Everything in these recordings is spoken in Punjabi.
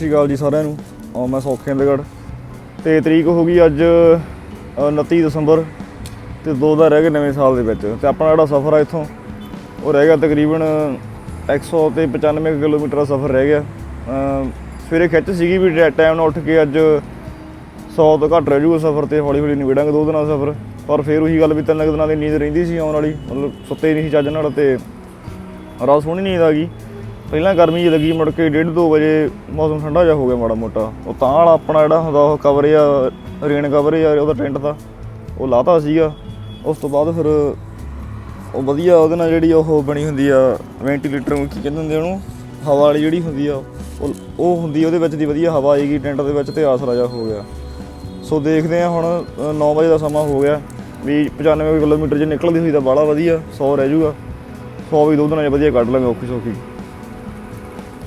ਸਤਿ ਸ਼੍ਰੀ ਅਕਾਲ ਜੀ ਸਾਰਿਆਂ ਨੂੰ। ਆ ਮੈਂ ਸੌਖੇ ਸੌਖੇਂਦਗੜ੍ਹ ਤੇ ਤਰੀਕ ਹੋ ਗਈ ਅੱਜ, ਅਹ 29 ਦਸੰਬਰ ਤੇ ਦੋ ਦਾ ਰਹਿ ਗਏ ਨਵੇਂ ਸਾਲ ਦੇ ਵਿੱਚ। ਤੇ ਆਪਣਾ ਜਿਹੜਾ ਸਫ਼ਰ ਆ ਇੱਥੋਂ, ਉਹ ਰਹਿ ਗਿਆ ਤਕਰੀਬਨ 100 ਤੇ 95 ਕਿਲੋਮੀਟਰ ਦਾ ਸਫ਼ਰ ਰਹਿ ਗਿਆ। ਅਹ ਸਵੇਰੇ ਖਿੱਚ ਸੀਗੀ ਵੀ ਟਾਈਮ ਨਾਲ ਉੱਠ ਕੇ ਅੱਜ 100 ਤੋਂ ਘੱਟ ਰਹਿ ਜੂਗਾ ਸਫ਼ਰ ਤੇ ਹੌਲੀ ਹੌਲੀ ਨਿਬੜਾਂਗੇ ਦੋ ਦਿਨਾਂ ਦਾ ਸਫ਼ਰ। ਪਰ ਫਿਰ ਉਹੀ ਗੱਲ ਵੀ ਤਿੰਨ ਕੁ ਦਿਨਾਂ ਦੀ ਨੀਂਦ ਰਹਿੰਦੀ ਸੀ, ਆਉਣ ਵਾਲੀ। ਮਤਲਬ ਸੁੱਤੇ ਨਹੀਂ ਸੀ ਚੱਜ ਨਾਲ ਤੇ ਰਾਤ ਸੋਹਣੀ ਨੀਂਦ ਆ ਗਈ। ਪਹਿਲਾਂ ਗਰਮੀ ਜਿਹੀ ਲੱਗੀ, ਮੁੜ ਕੇ 1:30 2 ਵਜੇ ਮੌਸਮ ਠੰਡਾ ਜਿਹਾ ਹੋ ਗਿਆ ਮਾੜਾ ਮੋਟਾ। ਉਹ ਤਾਂ ਵਾਲਾ ਆਪਣਾ ਜਿਹੜਾ ਹੁੰਦਾ, ਉਹ ਕਵਰ ਆ ਰੇਨ ਕਵਰ ਆ ਉਹਦਾ ਟੈਂਟ ਦਾ, ਉਹ ਲਾਤਾ ਸੀਗਾ। ਉਸ ਤੋਂ ਬਾਅਦ ਫਿਰ ਉਹ ਵਧੀਆ ਉਹਦੇ ਨਾਲ ਜਿਹੜੀ ਉਹ ਬਣੀ ਹੁੰਦੀ ਆ ਵੈਂਟੀਲੇਟਰ ਨੂੰ ਕੀ ਕਹਿੰਦੇ ਹੁੰਦੇ ਉਹਨੂੰ? ਹਵਾ ਵਾਲੀ ਜਿਹੜੀ ਹੁੰਦੀ ਆ, ਉਹ ਉਹ ਹੁੰਦੀ ਉਹਦੇ ਵਿੱਚ ਦੀ ਵਧੀਆ ਹਵਾ ਆਏਗੀ ਟੈਂਟ ਦੇ ਵਿੱਚ ਤੇ ਆਸਰਾ ਜਿਹਾ ਹੋ ਗਿਆ। ਸੋ ਦੇਖਦੇ ਆ ਹੁਣ 9 ਵਜੇ ਦਾ ਸਮਾਂ ਹੋ ਗਿਆ। ਵੀ 95 ਕਿਲੋਮੀਟਰ ਜੇ ਨਿਕਲਦੀ ਹੋਈ ਤਾਂ ਬਾਹਲਾ ਵਧੀਆ 100 ਰਹਿ ਜਾਊਗਾ 100 ਵੀ ਦੋ ਦਿਨਾਂ 'ਚ ਵਧੀਆ ਕੱਢ ਲਾਂਗੇ, ਔਖੀ ਸੌਖੀ।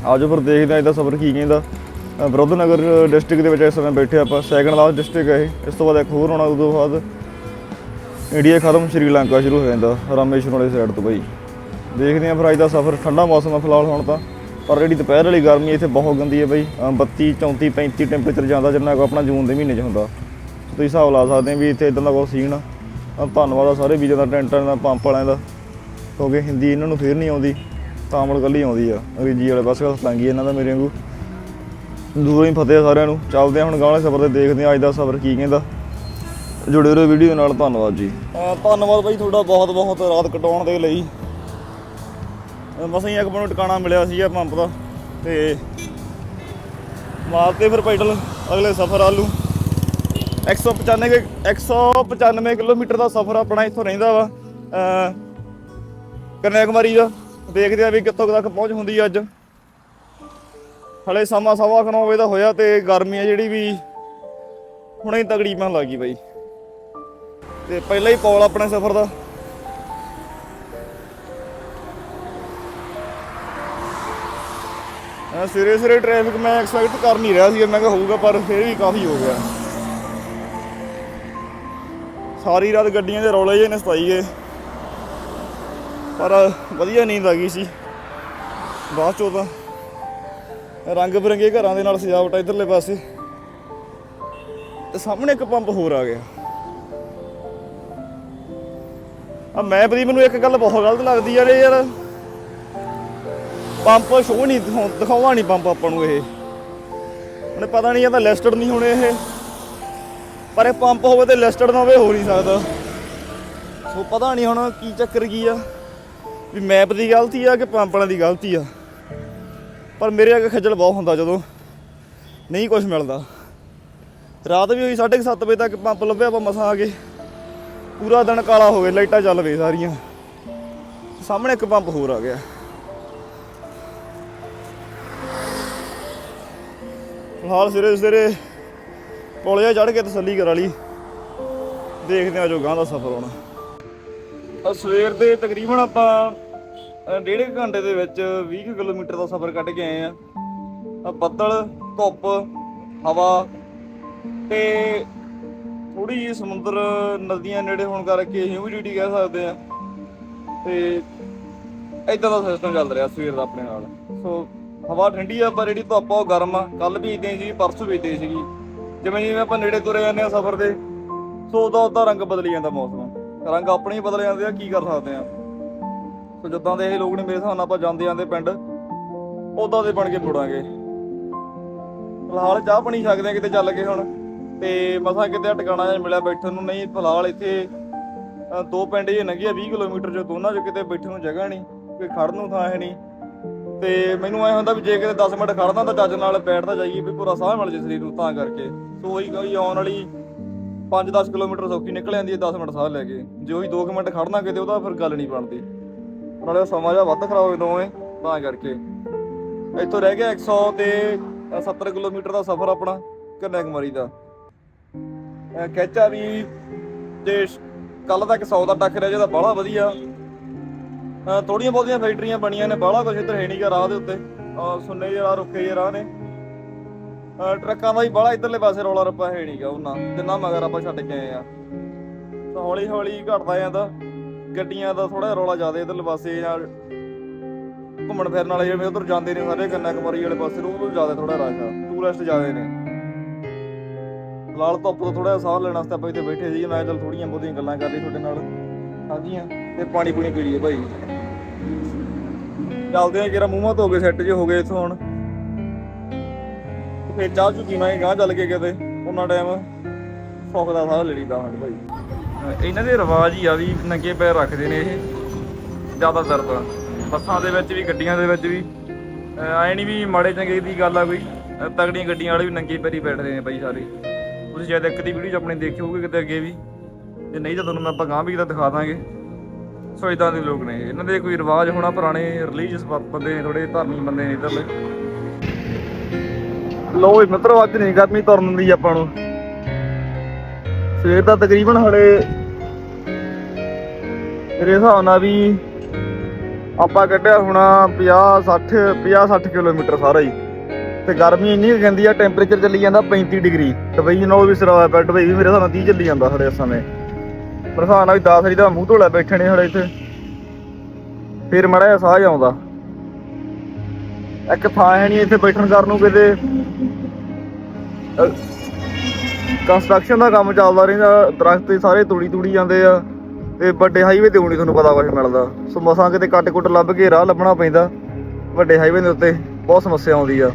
ਆਜੋ ਫਿਰ ਦੇਖਦੇ ਆ ਇਹਦਾ ਸਫ਼ਰ ਕੀ ਕਹਿੰਦਾ। ਅ, ਵਿਰੁੱਧਨਗਰ ਡਿਸਟ੍ਰਿਕਟ ਦੇ ਵਿੱਚ ਇਸ ਸਮੇਂ ਬੈਠੇ ਆਪਾਂ ਸੈਕੰਡ ਲਾਸਟ ਡਿਸਟ੍ਰਿਕਟ ਹੈ ਇਹ। ਇਸ ਤੋਂ ਬਾਅਦ ਇੱਕ ਹੋਰ ਹੋਣਾ ਤੋਂ ਬਾਅਦ ਇੰਡੀਆ ਖਤਮ ਸ਼੍ਰੀਲੰਕਾ ਸ਼ੁਰੂ ਹੋ ਜਾਂਦਾ ਰਾਮੇਸ਼ਵਰਮ ਵਾਲੀ ਸਾਈਡ ਤੋਂ ਬਈ। ਦੇਖਦੇ ਆ ਫਿਰ ਅੱਜ ਦਾ ਸਫ਼ਰ ਠੰਡਾ ਮੌਸਮ ਆ ਫਿਲਹਾਲ ਹੁਣ ਤਾਂ ਪਰ ਜਿਹੜੀ ਦੁਪਹਿਰ ਵਾਲੀ ਗਰਮੀ ਇੱਥੇ ਬਹੁਤ ਗੰਦੀ ਹੈ ਬਈ। ਅ, 32 34 35 ਟੈਂਪਰੇਚਰ ਜਾਂਦਾ ਜਿੰਨਾ ਕੋ ਆਪਣਾ ਜੂਨ ਦੇ ਮਹੀਨੇ 'ਚ ਹੁੰਦਾ। ਤੁਸੀਂ ਹਿਸਾਬ ਲਾ ਸਕਦੇ ਆ ਵੀ ਇੱਥੇ ਇਦਾਂ ਦਾ ਕੋਈ ਸੀਨ ਆ। ਧੰਨਵਾਦ ਆ ਸਾਰੇ ਵੀਜ਼ਾਂ ਦਾ ਟੈਂਟਾਂ ਦਾ ਪੰਪ ਵਾਲਿਆਂ ਦਾ। ਕਿਉਂਕਿ ਹਿੰਦੀ ਇਹਨਾਂ ਨੂੰ ਫੇਰ ਨਹੀਂ ਆਉਂਦੀ। ਤਾਮਲ ਕੱਲੀ ਆਉਂਦੀ ਆ। ਅੰਗਰੇਜ਼ੀ ਵਾਲੇ ਬਸ ਲੰਗੀ ਇਹਨਾਂ ਦਾ ਮੇਰੇ ਵਾਂਗੂ। ਦੂਰੋਂ ਹੀ ਫਤਿਹ ਆ ਸਾਰਿਆਂ ਨੂੰ। ਚੱਲਦੇ ਆ ਹੁਣ ਗਾਣੇ ਸਫ਼ਰ ਤੇ, ਦੇਖਦੇ ਆ ਅੱਜ ਦਾ ਸਫ਼ਰ ਕੀ ਕਹਿੰਦਾ। ਜੁੜੇ ਰਹੋ ਵੀਡੀਓ ਨਾਲ, ਧੰਨਵਾਦ ਜੀ। ਧੰਨਵਾਦ ਬਾਈ, ਤੁਹਾਡਾ ਬਹੁਤ ਬਹੁਤ ਰਾਤ ਕਟਾਉਣ ਦੇ ਲਈ। ਬਸ ਮਸਾਂ ਹੀ ਇੱਕ ਮੈਨੂੰ ਟਿਕਾਣਾ ਮਿਲਿਆ ਸੀਗਾ ਪੰਪ ਦਾ, ਤੇ ਮਾਰਤੇ ਫਿਰ ਪੈਡਲ ਅਗਲੇ ਸਫ਼ਰ ਆਲੂ। 195 195 ਕਿਲੋਮੀਟਰ ਦਾ ਸਫ਼ਰ ਆਪਣਾ ਇੱਥੋਂ ਰਹਿੰਦਾ ਵਾ, ਅਹ ਕਨਿਆਕੁਮਾਰੀ ਦਾ। ਦੇਖਦੇ ਆ ਵੀ ਕਿੱਥੋਂ ਤੱਕ ਪਹੁੰਚ ਹੁੰਦੀ ਆ ਅੱਜ। ਹਲੇ ਸਮਾਂ ਸਵਾ ਕੁ ਨੌ ਵਜੇ ਦਾ ਹੋਇਆ ਤੇ ਗਰਮੀ ਆ ਜਿਹੜੀ ਵੀ ਹੁਣੇ ਹੀ ਤਗੜੀ ਪੈਣ ਲੱਗੀ ਬਾਈ। ਤੇ ਪਹਿਲਾਂ ਹੀ ਪੌਲ ਆਪਣੇ ਸਫ਼ਰ ਦਾ। ਆ ਸਵੇਰੇ ਸਵੇਰੇ ਟ੍ਰੈਫਿਕ ਮੈਂ ਐਕਸਪੈਕਟ ਕਰ ਨਹੀਂ ਰਿਹਾ ਸੀ ਮੈਂ ਕਿਹਾ ਹੋਊਗਾ ਪਰ ਫਿਰ ਵੀ ਕਾਫੀ ਹੋ ਗਿਆ। ਸਾਰੀ ਰਾਤ ਗੱਡੀਆਂ ਦੇ ਰੌਲੇ ਜਿਹੇ ਨੇ ਸਤਾਈ ਗਏ। ਪਰ ਵਧੀਆ ਨੀਂਦ ਆ ਗਈ ਸੀ। ਬਾਅਦ ਚੋਂ ਤਾਂ ਰੰਗ ਬਿਰੰਗੇ ਘਰਾਂ ਦੇ ਨਾਲ ਸਜਾਵਟ ਆ ਇਧਰਲੇ ਪਾਸੇ। ਤੇ ਸਾਹਮਣੇ ਇੱਕ ਪੰਪ ਹੋਰ ਆ ਗਿਆ। ਆ ਮੈਪ ਦੀ ਮੈਨੂੰ ਇੱਕ ਗੱਲ ਬਹੁਤ ਗਲਤ ਲੱਗਦੀ ਯਾਰ, ਇਹ ਯਾਰ ਪੰਪ ਸ਼ੋ ਨਹੀਂ ਦਿਖਾਉ- ਦਿਖਾਉਣਾ ਨਹੀਂ ਪੰਪ ਆਪਾਂ ਨੂੰ ਇਹ। ਉਹਨੇ ਪਤਾ ਨਹੀਂ ਇਹਦਾ ਲਿਸਟਡ ਨਹੀਂ ਹੋਣੇ ਇਹ। ਪਰ ਇਹ ਪੰਪ ਹੋਵੇ ਤੇ ਲਿਸਟਡ ਨਾ ਹੋਵੇ, ਹੋ ਨਹੀਂ ਸਕਦਾ। ਸੋ ਪਤਾ ਨਹੀਂ ਹੁਣ ਕੀ ਚੱਕਰ ਕੀ ਆ। ਵੀ ਮੈਪ ਦੀ ਗਲਤੀ ਆ ਕਿ ਪੰਪ ਵਾਲਿਆਂ ਦੀ ਗਲਤੀ ਆ? ਪਰ ਮੇਰੇ ਅੱਗੇ ਖੱਜਲ ਬਹੁਤ ਹੁੰਦਾ ਜਦੋਂ ਨਹੀਂ ਕੁਝ ਮਿਲਦਾ। ਰਾਤ ਵੀ ਹੋਈ 7:30 ਵਜੇ ਤੱਕ ਪੰਪ ਲੱਭਿਆ ਆਪਾਂ ਮਸਾਂ ਆ ਗਏ ਪੂਰਾ ਦਿਨ ਕਾਲਾ ਹੋ ਗਿਆ, ਲਾਈਟਾਂ ਚੱਲ ਪਈ ਸਾਰੀਆਂ। ਸਾਹਮਣੇ ਇੱਕ ਪੰਪ ਹੋਰ ਆ ਗਿਆ। ਫਿਲਹਾਲ ਸਿਰੇ ਸਿਰੇ ਪੁਲਿਆ ਚੜ ਕੇ ਤਸੱਲੀ ਕਰਾ ਲਈ। ਦੇਖਦੇ ਆ ਜੋ ਗਾਂ ਦਾ ਸਫ਼ਰ ਹੋਣਾ। ਸਵੇਰ ਦੇ ਤਕਰੀਬਨ ਆਪਾਂ ਡੇਢ ਕੁ ਘੰਟੇ ਦੇ ਵਿੱਚ 20 ਕੁ ਕਿਲੋਮੀਟਰ ਦਾ ਸਫ਼ਰ ਕੱਢ ਕੇ ਆਏ ਆ। ਆ ਬੱਦਲ, ਧੁੱਪ, ਹਵਾ ਤੇ ਥੋੜੀ ਜਿਹੀ ਸਮੁੰਦਰ, ਨਦੀਆਂ ਨੇੜੇ ਹੋਣ ਕਰਕੇ ਹਿਊਮਿਡਿਟੀ ਕਹਿ ਸਕਦੇ ਆ। ਤੇ ਇਦਾਂ ਦਾ ਸਿਸਟਮ ਚੱਲ ਰਿਹਾ ਸਵੇਰ ਦਾ ਆਪਣੇ ਨਾਲ। ਸੋ ਹਵਾ ਠੰਡੀ ਆ, ਪਰ ਜਿਹੜੀ ਧੁੱਪ ਆ ਉਹ ਗਰਮ ਆ। ਕੱਲ ਵੀ ਇਦਾਂ ਹੀ ਸੀ, ਪਰਸੋਂ ਵੀ ਇਦਾਂ ਸੀਗੀ। ਜਿਵੇਂ ਜਿਵੇਂ ਆਪਾਂ ਨੇੜੇ ਤੁਰੇ ਜਾਂਦੇ ਆ ਸਫ਼ਰ ਦੇ ਸੋ ਉਹਦਾ ਉਹਦਾ ਰੰਗ ਬਦਲੀ ਜਾਂਦਾ ਮੌਸਮ। ਰੰਗ ਆਪਣੇ ਹੀ ਬਦਲ ਜਾਂਦੇ ਆ, ਕੀ ਕਰ ਸਕਦੇ ਆ? ਸੋ ਜਿੱਦਾਂ ਦੇ ਇਹ ਲੋਕ ਨੇ ਮੇਰੇ ਹਿਸਾਬ ਨਾਲ ਆਪਾਂ ਜਾਂਦੇ ਜਾਂਦੇ ਪਿੰਡ ਉਦਾਂ ਦੇ ਬਣ ਕੇ ਮੁੜਾਂਗੇ। ਫਿਲਹਾਲ ਚਾਹ ਪਾਣੀ ਸਕਦੇ ਆ ਕਿਤੇ ਚੱਲ ਕੇ ਹੁਣ, ਤੇ ਮਸਾਂ ਕਿਤੇ ਟਿਕਾਣਾ ਜਿਹਾ ਮਿਲਿਆ ਬੈਠਣ ਨੂੰ, ਨਹੀਂ ਫਿਲਹਾਲ ਇੱਥੇ ਦੋ ਪਿੰਡ ਜੇ ਲੰਘੇ ਆ 20 ਕਿਲੋਮੀਟਰ ਜੋ ਦੋਨਾਂ 'ਚ ਕਿਤੇ ਬੈਠਣ ਨੂੰ ਜਗ੍ਹਾ ਨਹੀਂ, ਕੋਈ ਖੜਨ ਨੂੰ ਥਾਂ ਹੈ ਨਹੀਂ। ਤੇ ਮੈਨੂੰ ਐ ਹੁੰਦਾ ਵੀ ਜੇ ਕਿਤੇ 10 ਮਿੰਟ ਖੜਦਾ ਤਾਂ ਚੱਜ ਨਾਲ ਬੈਠਦਾ ਜਾਈਏ, ਵੀ ਪੂਰਾ ਸਾਹ ਮਿਲ ਜੇ ਸਰੀਰ ਨੂੰ ਤਾਂ ਕਰਕੇ। ਸੋ ਉਹੀ ਕੋਈ ਆਉਣ ਵਾਲੀ 5-10 ਕਿਲੋਮੀਟਰ ਸੌਖੀ ਨਿਕਲ ਜਾਂਦੀ ਹੈ 10 ਮਿੰਟ ਸਾਹ ਲੈ ਕੇ। ਜੇ ਉਹੀ 2 ਮਿੰਟ ਖੜਨਾ ਕਿਤੇ, ਉਹਦਾ ਫਿਰ ਗੱਲ ਨਹੀਂ ਬਣਦੀ। ਨਾਲੇ ਸਮਾਂ ਜਿਹਾ ਵੱਧ ਖਰਾਬ ਹੋਏ ਜਾਂਦਾ ਤਾਂ ਕਰਕੇ। ਇੱਥੋਂ ਰਹਿ ਗਿਆ 100 ਤੇ 70 ਕਿਲੋਮੀਟਰ ਦਾ ਸਫ਼ਰ ਆਪਣਾ, ਕਨਿਆਕੁਮਾਰੀ ਦਾ। ਅਹ ਵੀ ਜੇ ਕੱਲ ਤੱਕ 100 ਦਾ ਟੱਕ ਰਿਹਾ ਜਿਹਦਾ ਬਾਹਲਾ ਵਧੀਆ। ਥੋੜੀਆਂ ਬਹੁਤੀਆਂ ਫੈਕਟਰੀਆਂ ਬਣੀਆਂ ਨੇ, ਬਾਹਲਾ ਕੁਝ ਇੱਧਰ ਹੈ ਨਹੀਂਗਾ ਰਾਹ ਦੇ ਉੱਤੇ। ਅਹ ਸੁੰਨੇ ਜਿਹੇ ਰਾਹ ਰੁੱਖੇ ਜਿਹੇ ਰਾਹ ਨੇ। ਟਰੱਕਾਂ ਦਾ ਹੀ ਬਾਹਲਾ ਇੱਧਰਲੇ ਪਾਸੇ ਰੌਲਾ ਰੱਪਾ ਹੈ ਨਹੀਂਗਾ ਉਹਨਾਂ। ਜਿੰਨਾ ਮਗਰ ਆਪਾਂ ਛੱਡ ਕੇ ਆਏ ਆ। ਤਾਂ ਹੌਲੀ ਹੌਲੀ ਘਟਦਾ ਜਾਂਦਾ। ਗੱਡੀਆਂ ਦਾ ਥੋੜਾ ਰੌਲਾ ਜ਼ਿਆਦਾ ਇੱਧਰਲੇ ਪਾਸੇ ਜਾਂ ਘੁੰਮਣ ਫਿਰਨ ਵਾਲੇ ਜਿਵੇਂ ਉਧਰ ਜਾਂਦੇ ਨੇ ਸਾਰੇ ਕੰਨਾ ਵਾਲੇ ਪਾਸੇ ਨੂੰ, ਉਧਰ ਜ਼ਿਆਦਾ ਥੋੜਾ ਰਸ਼ ਆ। ਟੂਰਿਸਟ ਜ਼ਿਆਦੇ ਨੇ। ਫਿਲਹਾਲ ਧੁੱਪ ਤੋਂ ਥੋੜਾ ਸਾਹ ਲੈਣ ਵਾਸਤੇ ਆਪਾਂ ਇੱਥੇ ਬੈਠੇ ਸੀ ਮੈਂ ਚਲ ਥੋੜੀਆਂ ਬਹੁਤੀਆਂ ਗੱਲਾਂ ਕਰ ਲਈ ਤੁਹਾਡੇ ਨਾਲ। ਸਾਂਝੀਆਂ ਤੇ ਪਾਣੀ ਪੂਣੀ ਪੀ ਲਈਏ ਭਾਈ। ਚੱਲਦੇ ਆ ਕਿਰਾ ਮੂੰਹਾਂ ਧੋ ਕੇ ਸੈੱਟ ਜੇ ਹੋ ਗਏ ਇੱਥੋਂ ਹੁਣ। ਤੇ ਫਿਰ ਚਾਹ ਚੁ ਮੈਂ ਗਾਂ ਚੱਲ ਕੇ ਕਿਤੇ। ਉਹਨਾਂ ਟਾਈਮ ਸੁੱਖ ਦਾ ਸਾਹ ਲੈ ਲਈਦਾ ਹਾਂ ਭਾਈ। ਇਹਨਾਂ ਦੇ ਰਿਵਾਜ ਹੀ ਆ ਵੀ ਨੰਗੇ ਪੈਰ ਰੱਖਦੇ ਨੇ ਇਹ। ਜ਼ਿਆਦਾਤਰ ਤਾਂ ਬੱਸਾਂ ਦੇ ਵਿੱਚ ਵੀ, ਗੱਡੀਆਂ ਦੇ ਵਿੱਚ ਵੀ। ਐ ਨਹੀਂ ਵੀ ਮਾੜੇ ਚੰਗੇ ਦੀ ਗੱਲ ਆ ਕੋਈ। ਅਹ ਤਗੜੀਆਂ ਗੱਡੀਆਂ ਵਾਲੇ ਵੀ ਨੰਗੇ ਪੈਰੀ ਬੈਠਦੇ ਨੇ ਬਾਈ ਸਾਰੇ। ਤੁਸੀਂ ਸ਼ਾਇਦ ਇੱਕ ਦੀ ਵੀਡੀਓ 'ਚ ਆਪਣੇ ਦੇਖੇ ਹੋਗੇ ਕਿਤੇ ਅੱਗੇ ਵੀ। ਜੇ ਨਹੀਂ ਤਾਂ ਤੁਹਾਨੂੰ ਮੈਂ ਆਪਾਂ ਗਾਂ ਵੀ ਕਿਤੇ ਦਿਖਾ ਦਾਂਗੇ। ਸੋ ਇਦਾਂ ਦੇ ਲੋਕ ਨੇ। ਇਹਨਾਂ ਦੇ ਕੋਈ ਰਿਵਾਜ ਹੋਣਾ ਪੁਰਾਣੇ ਰਿਲੀਜੀਅਸ ਬੰਦੇ ਨੇ ਥੋੜੇ ਧਾਰਮਿਕ ਬੰਦੇ ਨੇ ਇਧਰਲੇ। ਲੋ ਮਿੱਤਰੋ, ਅੱਜ ਨਹੀਂ ਗਰਮੀ ਤੁਰਨ ਦੀ ਆਪਾਂ ਨੂੰ। ਸਵੇਰ ਦਾ ਤਕਰੀਬਨ ਹਲੇ ਮੇਰੇ ਹਿਸਾਬ ਨਾਲ ਵੀ ਆਪਾਂ ਕੱਢਿਆ ਹੋਣਾ 50 60 50 60 ਕਿਲੋਮੀਟਰ ਸਾਰਾ ਹੀ। ਤੇ ਗਰਮੀ ਇੰਨੀ ਕੁ ਆ ਟੈਂਪਰੇਚਰ ਚੱਲੀ ਜਾਂਦਾ 35 ਡਿਗਰੀ। ਦੁਬਈ ਨਾਲ ਵੀ ਸਿਰਾ ਪਿਆ ਦੁਬਈ ਵੀ ਮੇਰੇ ਹਿਸਾਬ ਨਾਲ 30 ਚੱਲੀ ਜਾਂਦਾ ਹਲੇ ਇਸ ਸਮੇਂ। ਮੇਰੇ ਹਿਸਾਬ ਨਾਲ ਵੀ 10 ਵਾਰੀ ਦਾ ਮੂੰਹ ਧੋਲਾ ਬੈਠੇ ਨੇ ਹਲੇ ਇੱਥੇ। ਫਿਰ ਮੜਾ ਜਿਹਾ ਸਾਹ ਆਉਂਦਾ। ਇੱਕ ਥਾਂ ਹੈ ਨਹੀਂ ਇੱਥੇ ਬੈਠਣ ਕਰਨ ਨੂੰ ਕਿਤੇ। ਕੰਸਟਰਕਸ਼ਨ ਦਾ ਕੰਮ ਚੱਲਦਾ ਰਹਿੰਦਾ, ਦਰਖਤ ਸਾਰੇ ਤੋੜੀ ਤੂੜੀ ਜਾਂਦੇ ਆ, ਤੇ ਵੱਡੇ ਹਾਈਵੇ ਤੇ ਹੁਣੀ ਤੁਹਾਨੂੰ ਪਤਾ ਕੁਝ ਮਿਲਦਾ। ਸੋ ਮਸਾਂ ਕਿਤੇ ਕੱਟ ਕੁੱਟ ਲੱਭ ਕੇ ਰਾਹ ਲੱਭਣਾ ਪੈਂਦਾ, ਵੱਡੇ ਹਾਈਵੇ ਦੇ ਉੱਤੇ ਬਹੁਤ ਸਮੱਸਿਆ ਆਉਂਦੀ ਆ।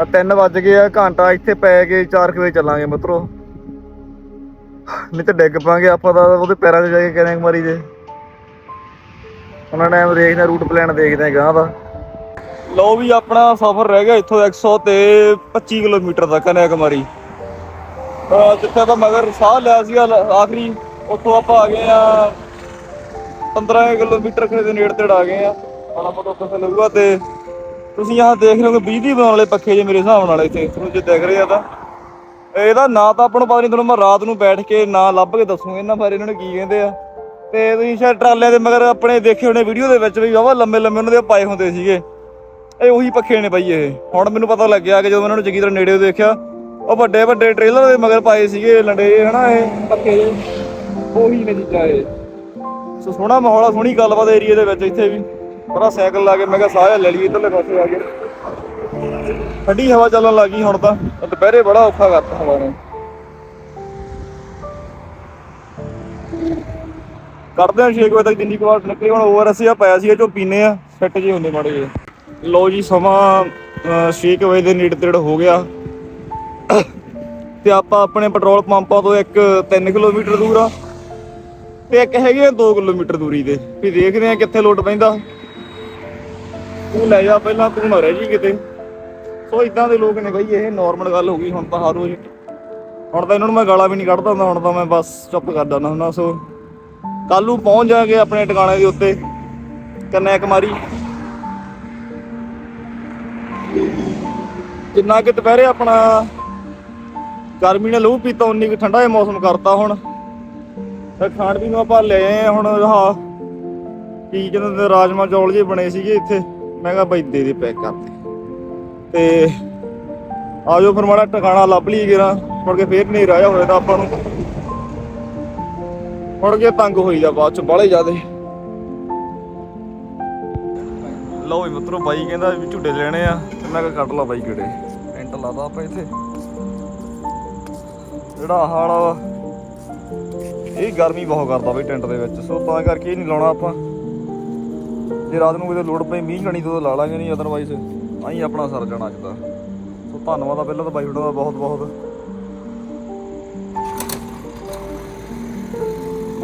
ਆ 3 ਵੱਜ ਗਏ ਆ, ਘੰਟਾ ਇੱਥੇ ਪੈ ਕੇ 4 ਵਜੇ ਚੱਲਾਂਗੇ ਮਿੱਤਰੋ। ਨਹੀਂ ਤੇ ਡਿੱਗ ਪਾਂਗੇ ਆਪਾਂ ਤਾਂ, ਉਹਦੇ ਪੈਰਾਂ 'ਤੇ ਜਾ ਕੇ ਕਹਿੰਦੇ ਮਾਰੀ ਦੇ। ਉਹਨਾਂ ਟਾਈਮ ਦੇਖਦੇ ਰੂਟ ਪਲਾਨ ਦੇਖਦੇ ਆ ਗਾਂ ਦਾ। ਲਓ ਵੀ ਆਪਣਾ ਸਫ਼ਰ ਰਹਿ ਗਿਆ ਇੱਥੋਂ 100 ਤੇ 25 ਕਿਲੋਮੀਟਰ ਦਾ ਕਨਿਆ ਕੁਮਾਰੀ ਜਿੱਥੇ ਤਾਂ ਮਗਰ ਸਾਹ ਲਿਆ ਸੀਗਾ ਆਖਰੀ, ਉੱਥੋਂ ਆਪਾਂ ਆ ਗਏ ਆ 15 ਕਿਲੋਮੀਟਰ ਖੜੇ ਦੇ ਨੇੜੇ ਤੇੜ ਆ ਗਏ ਆ। ਹੁਣ ਆਪਾਂ ਤੋਂ ਕਿੱਥੇ ਲੱਗੂਗਾ ਤੇ ਤੁਸੀਂ ਆਹ ਦੇਖ ਰਹੇ ਹੋ ਕਿ ਬਿਜਲੀ ਬਣਾਉਣ ਵਾਲੇ ਪੱਖੇ ਜੇ ਮੇਰੇ ਹਿਸਾਬ ਨਾਲ ਇੱਥੇ, ਤੁਹਾਨੂੰ ਜੇ ਦਿਖ ਰਹੇ ਆ ਤਾਂ। ਇਹਦਾ ਨਾਂ ਤਾਂ ਆਪਾਂ ਨੂੰ ਪਤਾ ਨਹੀਂ, ਤੁਹਾਨੂੰ ਮੈਂ ਰਾਤ ਨੂੰ ਬੈਠ ਕੇ ਨਾਂ ਲੱਭ ਕੇ ਦੱਸੂਗਾ ਇਹਨਾਂ ਬਾਰੇ, ਇਹਨਾਂ ਨੂੰ ਕੀ ਕਹਿੰਦੇ ਆ। ਤੇ ਤੁਸੀਂ ਸ਼ਾਇਦ ਟਰਾਲਿਆਂ ਦੇ ਮਗਰ ਆਪਣੇ ਦੇਖੇ ਹੋਣੇ ਵੀਡੀਓ ਦੇ ਵਿੱਚ ਵੀ ਵਾਵਾ ਲੰਮੇ ਲੰਮੇ ਉਹਨਾਂ ਦੇ ਪਾਏ ਹੁੰਦੇ ਸੀਗੇ। ਇਹ ਉਹੀ ਪੱਖੇ ਨੇ ਬਾਈ ਇਹ। ਹੁਣ ਮੈਨੂੰ ਪਤਾ ਲੱਗਿਆ ਕਿ ਜਦੋਂ ਮੈਂ ਇਹਨਾਂ ਨੂੰ ਚੰਗੀ ਤਰ੍ਹਾਂ ਨੇੜੇ ਦੇਖਿਆ ਉਹ ਵੱਡੇ ਵੱਡੇ ਟ੍ਰੇਲਰ ਦੇ ਮਗਰ ਪਾਏ ਸੀਗੇ ਲੰਡੇ ਹਨਾ ਇਹ? ਪੱਖੇ ਜਿਹੇ। ਉਹੀ ਨੇ ਚੀਜ਼ਾਂ ਇਹ ਸੋ ਸੋਹਣਾ ਮਾਹੌਲ ਆ ਸੋਹਣੀ ਗੱਲਬਾਤ ਏਰੀਆ ਦੇ ਵਿੱਚ ਇੱਥੇ ਵੀ। ਬੜਾ ਸਾਈਕਲ ਲਾ ਕੇ ਮੈਂ ਕਿਹਾ ਜਿਹਾ ਲੈ ਲਈਏ ਇੱਧਰਲੇ ਪਾਸੇ ਆ ਕੇ। ਠੰਡੀ ਹਵਾ ਚੱਲਣ ਲੱਗੀ ਹੁਣ ਤਾਂ। ਤੇ ਦੁਪਹਿਰੇ ਬੜਾ ਔਖਾ ਕਰਤਾ ਹਵਾ ਨੇ। ਕਰਦੇ ਆ 6 ਵਜੇ ਤੱਕ ਜਿੰਨੀ ਕੁ ਵਾਰ ਨਿਕਲੇ ਹੁਣ ਓਵਰ ਅਸੀਂ ਆ ਪਾਇਆ ਸੀ ਜੋ ਪੀਨੇ ਆ ਫਿੱਟ ਜੇ ਹੁੰਦੇ ਮਾੜੇ ਜੇ ਲੋ ਜੀ ਸਮਾਂ 6 ਵਜੇ ਦੇ ਨੇੜੇ ਤੇੜ ਹੋ ਗਿਆ। ਤੇ ਆਪਾਂ ਆਪਣੇ ਪੈਟਰੋਲ ਪੰਪਾਂ ਤੋਂ ਇੱਕ 3 ਕਿਲੋਮੀਟਰ ਦੂਰ ਆ। ਤੇ ਇੱਕ ਹੈਗੇ 2 ਕਿਲੋਮੀਟਰ ਦੂਰੀ ਦੇ ਵੀ ਦੇਖਦੇ ਆ ਕਿੱਥੇ ਲੋਡ ਪੈਂਦਾ। ਤੂੰ ਲੈ ਜਾ ਪਹਿਲਾਂ, ਤੂੰ ਨਾ ਰਹਿ ਜੀ ਕਿਤੇ। ਸੋ ਇਦਾਂ ਦੇ ਲੋਕ ਨੇ ਬਈ, ਇਹ ਨਾਰਮਲ ਗੱਲ ਹੋ ਗਈ, ਹੁਣ ਤਾਂ ਹਰ ਰੋਜ਼। ਹੁਣ ਤਾਂ ਇਹਨਾਂ ਨੂੰ ਮੈਂ ਗਾਲਾਂ ਵੀ ਨਹੀਂ ਕੱਢਦਾ ਹੁੰਦਾ, ਹੁਣ ਤਾਂ ਮੈਂ ਬਸ ਚੁੱਪ ਕਰ ਜਾਂਦਾ ਹੁੰਦਾ। ਸੋ ਕੱਲ ਨੂੰ ਪਹੁੰਚ ਜਾਾਂਗੇ ਆਪਣੇ ਟਿਕਾਣੇ ਦੇ ਉੱਤੇ। ਕੰਨਿਆ ਕੁਮਾਰੀ ਜਿੰਨਾ ਕਿ ਦੁਪਹਿਰੇ ਆਪਣਾ ਗਰਮੀ ਨੇ ਲਹੂ ਪੀਤਾ, ਉਨੀ ਕੁ ਠੰਡਾ ਜਿਹਾ ਮੌਸਮ ਕਰਤਾ ਹੁਣ। ਤੇ ਖਾਣ ਪੀਣ ਨੂੰ ਆਪਾਂ ਲੈ ਆਏ ਹੁਣ ਆਹ, ਕੀ ਕਹਿੰਦੇ ਨੇ ਰਾਜਮਾ ਚੌਲ ਜੇ ਬਣੇ ਸੀਗੇ ਇੱਥੇ। ਮੈਂ ਕਿਹਾ ਬਾਈ ਦੇ ਦੇ ਪੈਕ ਕਰ ਤੇ ਆਜੋ ਫਿਰ ਮਾੜਾ ਟਿਕਾਣਾ ਲੱਭ ਲਈ ਗੇਰਾ ਮੁੜ ਕੇ ਫੇਰ ਨਹੀਂ ਰਾਇਆ ਹੋਇਆ ਤਾਂ ਆਪਾਂ ਨੂੰ। ਮੁੜ ਕੇ ਤੰਗ ਹੋਈ ਜਾ ਬਾਅਦ ਚ ਬਾਲੇ ਜਾਦੇ ਲਓ ਵੀ ਮਿੱਤਰੋ, ਬਾਈ ਕਹਿੰਦਾ ਵੀ ਝੁੱਡੇ ਲੈਣੇ ਆ, ਤੇ ਮੈਂ ਕਿਹਾ ਕੱਢ ਲਾ ਬਾਈ ਕਿਹੜੇ। ਟੈਂਟ ਲਾਦਾ ਆਪਾਂ ਇੱਥੇ। ਜਿਹੜਾ ਆਹ ਵਾਲਾ ਵਾ, ਇਹ ਗਰਮੀ ਬਹੁਤ ਕਰਦਾ ਬਈ ਟੈਂਟ ਦੇ ਵਿੱਚ, ਸੋ ਤਾਂ ਕਰਕੇ ਇਹ ਨਹੀਂ ਲਾਉਣਾ ਆਪਾਂ। ਜੇ ਰਾਤ ਨੂੰ ਕਿਤੇ ਲੋੜ ਪਈ ਮੀਂਹ ਕਣੀ ਤੋਂ ਲਾ ਲਾਂਗੇ ਨਹੀਂ ਅਦਰਵਾਈਜ਼ ਆਈ ਆਪਣਾ ਸਰ ਜਾਣਾ ਅੱਜ ਦਾ ਸੋ ਧੰਨਵਾਦ ਆ ਪਹਿਲਾਂ ਤਾਂ ਬਾਈ ਤੁਹਾਡਾ ਦਾ ਬਹੁਤ ਬਹੁਤ।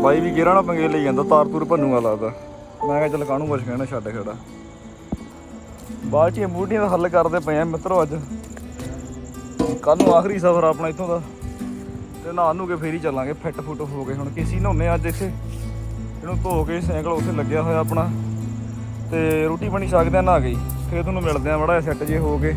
ਬਾਈ ਵੀ ਗੇਰਾਂ ਨਾਲ ਪੰਗੇ ਲਈ ਜਾਂਦਾ, ਤਾਰ ਤੂਰ ਭੰਨੂਗਾ ਲੱਗਦਾ ਮੈਂ ਕਿਹਾ ਚੱਲ ਕਾਹਨੂੰ ਕੁਛ ਕਹਿਣਾ, ਛੱਡ ਖੜਾ। ਬਾਅਦ ਚ ਇਹ ਬੂਟੀਆਂ ਦਾ ਹੱਲ ਕਰਦੇ ਪਏ ਆ ਮਿੱਤਰੋ ਅੱਜ। ਕੱਲ ਨੂੰ ਆਖਰੀ ਸਫ਼ਰ ਆਪਣਾ ਇੱਥੋਂ ਦਾ। ਤੇ ਨਹਾ ਨੂੰ ਕੇ ਫੇਰ ਹੀ ਚੱਲਾਂਗੇ, ਫਿੱਟ ਫੁੱਟ ਹੋ ਗਏ ਹੁਣ ਕਿਸੇ ਨਹਾਉਨੇ ਅੱਜ ਇੱਥੇ। ਇਹਨੂੰ ਧੋ ਕੇ ਸਾਈਕਲ ਉੱਥੇ ਲੱਗਿਆ ਹੋਇਆ ਆਪਣਾ। ਤੇ ਰੋਟੀ ਪਾਣੀ ਛਕਦੇ ਆ ਨਹਾ ਗਈ, ਫੇਰ ਤੁਹਾਨੂੰ ਮਿਲਦੇ ਆ ਮੜਾ ਸੈੱਟ ਜੇ ਹੋ ਕੇ